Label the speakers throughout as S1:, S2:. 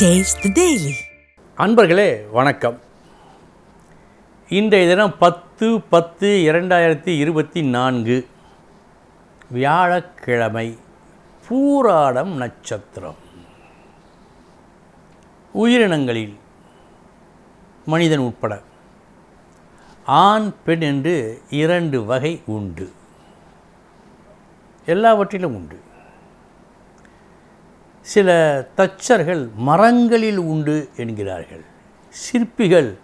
S1: Taste
S2: அன்பர்களே வணக்கம். இன்றைய தினம் பத்து பத்து இரண்டாயிரத்தி இருபத்தி நான்கு. வியாழக்கிழமை பூராடம் நட்சத்திரம். உயிரினங்களில் மனிதன் உட்பட. ஆண் பெண் என்று இரண்டு வகை உண்டு. எல்லாவற்றிலும் உண்டு. சில தச்சர்கள் மரங்களில் உண்டு என்கிறார்கள். சிற்பிகள்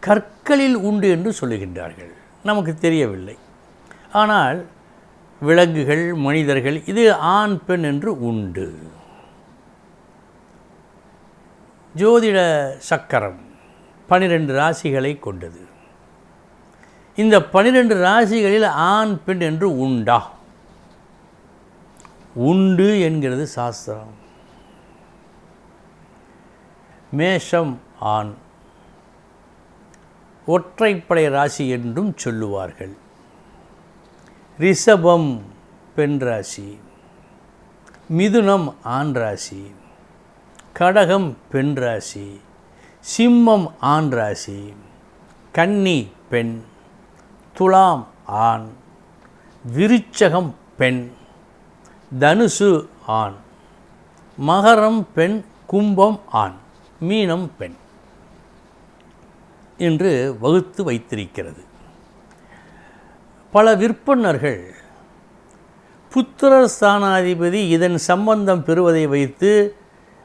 S2: கற்களில் உண்டு என்று சொல்லுகின்றார்கள். நமக்கு தெரியவில்லை. ஆனால் விலங்குகள் மனிதர்கள் இது ஆண் பெண் என்று உண்டு. ஜோதிட சக்கரம் பனிரெண்டு ராசிகளை கொண்டது. இந்த பனிரெண்டு ராசிகளில் ஆண் பெண் என்று உண்டா? உண்டு என்கிறது சாஸ்திரம். மேஷம் ஆண். ஒற்றைப்படை ராசி என்றும் சொல்லுவார்கள். ரிஷபம் பெண் ராசி. மிதுனம் ஆண் ராசி. கடகம் பெண் ராசி. சிம்மம் ஆண் ராசி. கன்னி பெண். துலாம் ஆண். விருச்சகம் பெண். தனுசு ஆண். மகரம் பெண் கும்பம் ஆண். மீனம் பெண் என்று வகுத்து வைத்திருக்கிறது. பல விற்பனர்கள் புத்திர ஸ்தானாதிபதி இதன் சம்பந்தம் பெறுவதை வைத்து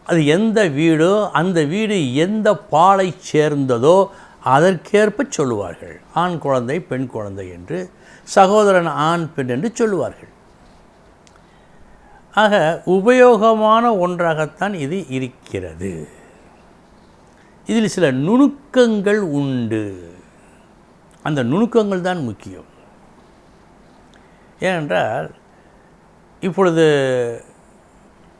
S2: அது எந்த வீடோ அந்த வீடு எந்த பாலை சேர்ந்ததோ அதற்கேற்ப சொல்லுவார்கள். ஆண் குழந்தை பெண் குழந்தை என்று சகோதரன் ஆண் பெண் என்று சொல்லுவார்கள். ஆக உபயோகமான ஒன்றாகத்தான் இது இருக்கிறது. இதில் சில நுணுக்கங்கள் உண்டு. அந்த நுணுக்கங்கள் தான் முக்கியம். ஏனென்றால் இப்பொழுது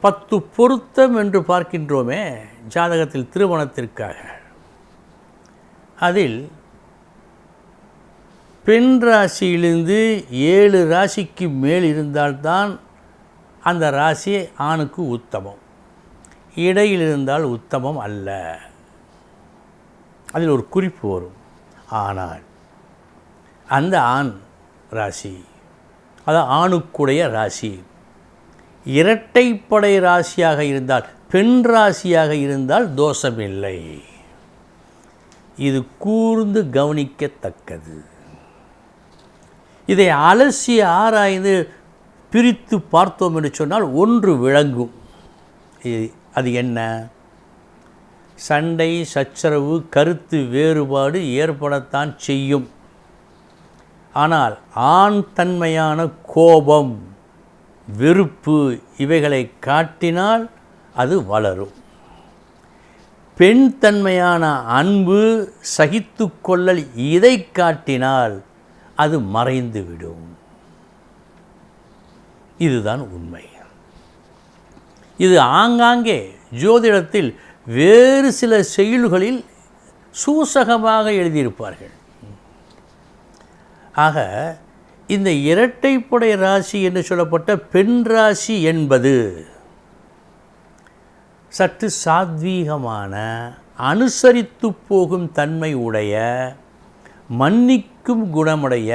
S2: பத்து பொருத்தம் என்று பார்க்கின்றோமே ஜாதகத்தில் திருமணத்திற்காக. அதில் பெண் ராசியிலிருந்து ஏழு ராசிக்கு மேல் இருந்தால்தான் அந்த ராசி ஆணுக்கு உத்தமம். இடையில் இருந்தால் உத்தமம் அல்ல. அதில் ஒரு குறிப்பு வரும். ஆனால் அந்த ஆண் ராசி அது ஆணுக்குடைய ராசி. இரட்டைப்படை ராசியாக இருந்தால் பெண் ராசியாக இருந்தால் தோஷமில்லை. இது கூர்ந்து கவனிக்கத்தக்கது. இதை அலசி ஆராய்ந்து பிரித்து பார்த்தோம் என்று சொன்னால் ஒன்று விளங்கும். அது என்ன? சண்டை சச்சரவு கருத்து வேறுபாடு ஏற்படத்தான் செய்யும். ஆனால் ஆண் தன்மையான கோபம் வெறுப்பு இவைகளை காட்டினால் அது வளரும். பெண் தன்மையான அன்பு சகித்து கொள்ளல் இதை காட்டினால் அது மறைந்துவிடும். இதுதான் உண்மை. இது ஆங்காங்கே ஜோதிடத்தில் வேறு சில செயல்களில் சூசகமாக எழுதியிருப்பார்கள். ஆக இந்த இரட்டைப்படை ராசி என்று சொல்லப்பட்ட பெண் ராசி என்பது சற்று சாத்வீகமான அனுசரித்து போகும் தன்மை உடைய மன்னிக்கும் குணமுடைய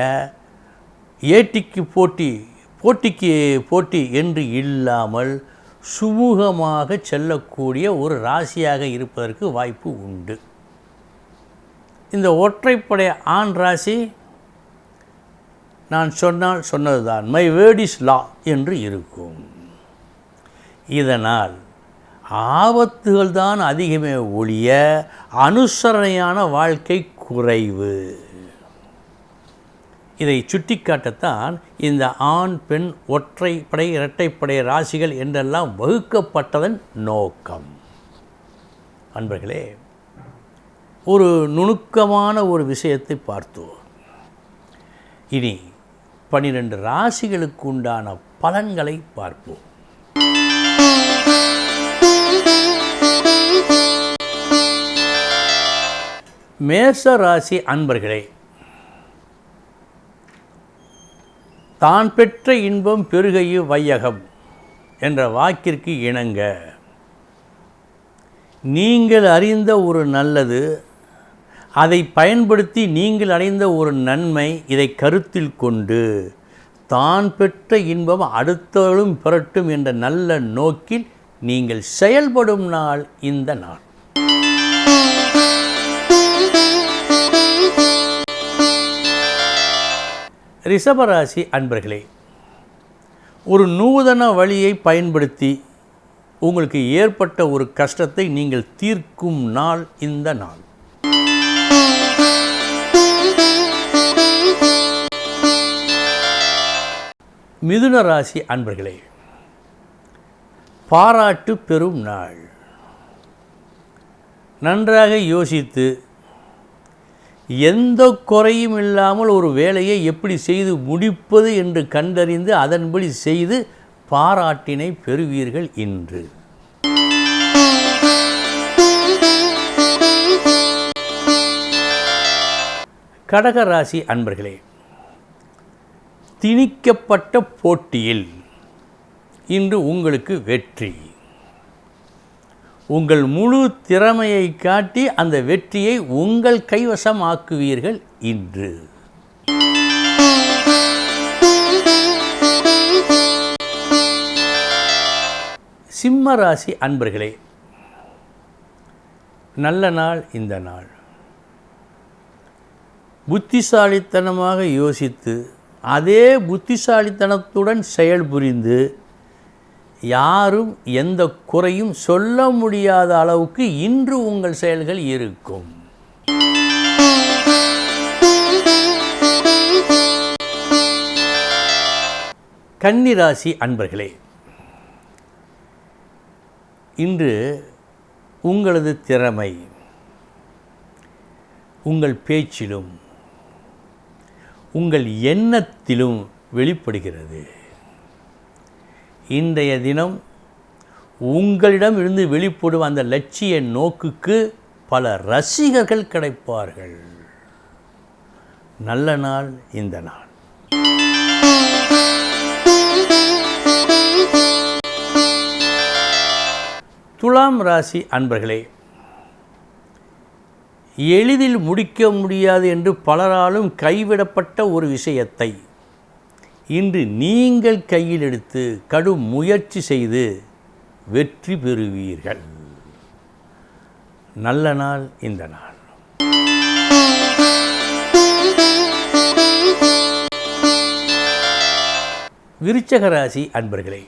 S2: ஏட்டிக்கு போட்டி போட்டிக்கு போட்டி என்று இல்லாமல் சுமூகமாக செல்லக்கூடிய ஒரு ராசியாக இருப்பதற்கு வாய்ப்பு உண்டு. இந்த ஒற்றைப்படை ஆண் ராசி நான் சொன்னால் சொன்னதுதான். மை வேர்ட் இஸ் லா என்று இருக்கும். இதனால் ஆபத்துகள் தான் அதிகமே ஒழிய அனுசரணையான வாழ்க்கை குறைவு. இதை சுட்டிக்காட்டத்தான் இந்த ஆண் பெண் ஒற்றைப்படை இரட்டைப்படை ராசிகள் என்றெல்லாம் வகுக்கப்பட்டதன் நோக்கம். அன்பர்களே ஒரு நுணுக்கமான ஒரு விஷயத்தை பார்த்தோம் இனி பனிரெண்டு ராசிகளுக்கு உண்டான பலன்களை பார்ப்போம். மேச ராசி அன்பர்களே தான் பெற்ற இன்பம் பெருகையு வையகம் என்ற வாக்கிற்கு இணங்க நீங்கள் அறிந்த ஒரு நல்லது அதை பயன்படுத்தி நீங்கள் அடைந்த ஒரு நன்மை இதை கருத்தில் கொண்டு தான் பெற்ற இன்பம் அடுத்தவர்களும் பெறட்டும் என்ற நல்ல நோக்கில் நீங்கள் செயல்படும் நாள் இந்த நாள். ரிஷபராசி அன்பர்களே ஒரு நூதன வழியை பயன்படுத்தி உங்களுக்கு ஏற்பட்ட ஒரு கஷ்டத்தை நீங்கள் தீர்க்கும் நாள் இந்த நாள். மிதுன ராசி அன்பர்களே பாராட்டு பெறும் நாள். நன்றாக யோசித்து எந்த குறையும் இல்லாமல் ஒரு வேலையை எப்படி செய்து முடிப்பது என்று கண்டறிந்து அதன்படி செய்து பாராட்டினை பெறுவீர்கள் இன்று. கடகராசி அன்பர்களே திணிக்கப்பட்ட போட்டியில் இன்று உங்களுக்கு வெற்றி. உங்கள் முழு திறமையை காட்டி அந்த வெற்றியை உங்கள் கைவசமாக்குவீர்கள் இன்று. சிம்ம ராசி அன்பர்களே நல்ல நாள் இந்த நாள். புத்திசாலித்தனமாக யோசித்து அதே புத்திசாலித்தனத்துடன் செயல்புரிந்து யாரும் எந்த குறையும் சொல்ல முடியாத அளவுக்கு இன்று உங்கள் செயல்கள் இருக்கும். கன்னிராசி அன்பர்களே இன்று உங்களது திறமை உங்கள் பேச்சிலும் உங்கள் எண்ணத்திலும் வெளிப்படுகிறது. இன்றைய தினம் உங்களிடம் இருந்து வெளிப்படும் அந்த லட்சிய நோக்குக்கு பல ரசிகர்கள் கிடைப்பார்கள். நல்ல நாள் இந்த நாள். துலாம் ராசி அன்பர்களே எளிதில் முடிக்க முடியாது என்று பலராலும் கைவிடப்பட்ட ஒரு விஷயத்தை இன்று நீங்கள் கையில் எடுத்து கடும் முயற்சி செய்து வெற்றி பெறுவீர்கள். நல்ல நாள் இந்த நாள். விருச்சகராசி அன்பர்களே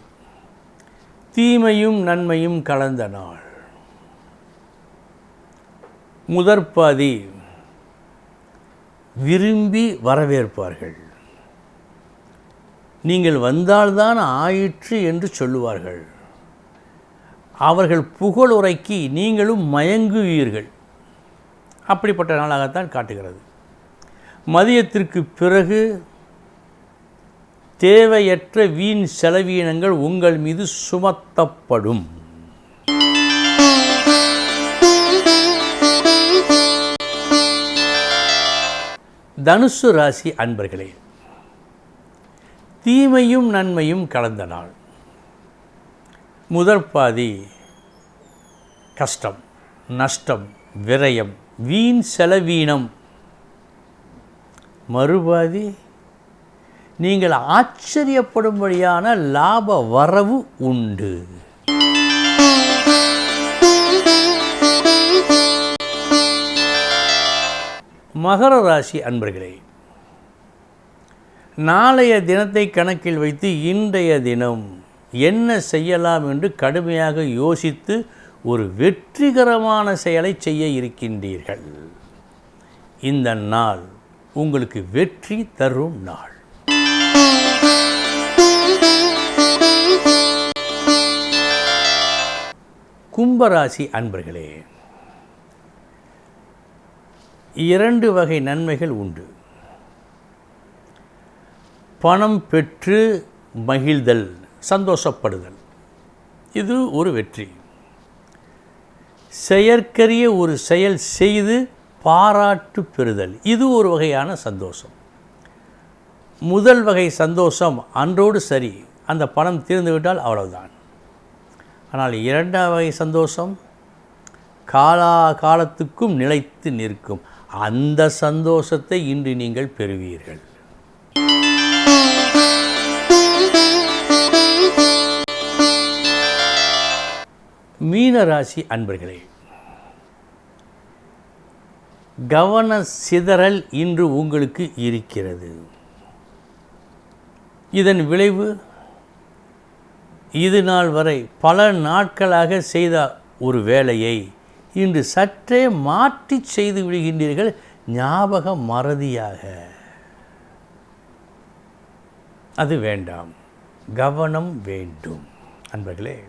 S2: தீமையும் நன்மையும் கலந்த நாள். முதற்பாதி விரும்பி வரவேற்பார்கள். நீங்கள் வந்தால்தான் ஆயிற்று என்று சொல்லுவார்கள். அவர்கள் புகழுரைக்கு நீங்களும் மயங்குவீர்கள். அப்படிப்பட்ட நாளாகத்தான் காட்டுகிறது. மதியத்திற்கு பிறகு தேவையற்ற வீண் செலவீனங்கள் உங்கள் மீது சுமத்தப்படும். தனுசு ராசி அன்பர்களே தீமையும் நன்மையும் கலந்த நாள். முதற் பாதி கஷ்டம் நஷ்டம் விரயம் வீண் செலவீனம். மறுபாதி நீங்கள் ஆச்சரியப்படும்படியான லாப வரவு உண்டு. மகர ராசி அன்பர்களே நாளைய தினத்தை கணக்கில் வைத்து இன்றைய தினம் என்ன செய்யலாம் என்று கடுமையாக யோசித்து ஒரு வெற்றிகரமான செயலை செய்ய இருக்கின்றீர்கள். இந்த நாள் உங்களுக்கு வெற்றி தரும் நாள். கும்பராசி அன்பர்களே இரண்டு வகை நன்மைகள் உண்டு. பணம் பெற்று மகிழ்தல் சந்தோஷப்படுதல். இது ஒரு வெற்றி. செயற்கரிய ஒரு செயல் செய்து பாராட்டு பெறுதல். இது ஒரு வகையான சந்தோஷம். முதல் வகை சந்தோஷம் அன்றோடு சரி அந்த பணம் தீர்ந்துவிட்டால் அவ்வளவுதான். ஆனால் இரண்டாம் வகை சந்தோஷம் காலா காலத்துக்கும் நிலைத்து நிற்கும். அந்த சந்தோஷத்தை இன்று நீங்கள் பெறுவீர்கள். மீனராசி அன்பர்களே கவன சிதறல் இன்று உங்களுக்கு இருக்கிறது. இதன் விளைவு இது நாள் வரை பல நாட்களாக செய்த ஒரு வேலையை இன்று சற்றே மாற்றி செய்து விடுகின்றீர்கள் ஞாபக மறதியாக. அது வேண்டாம் கவனம் வேண்டும். அன்பர்களே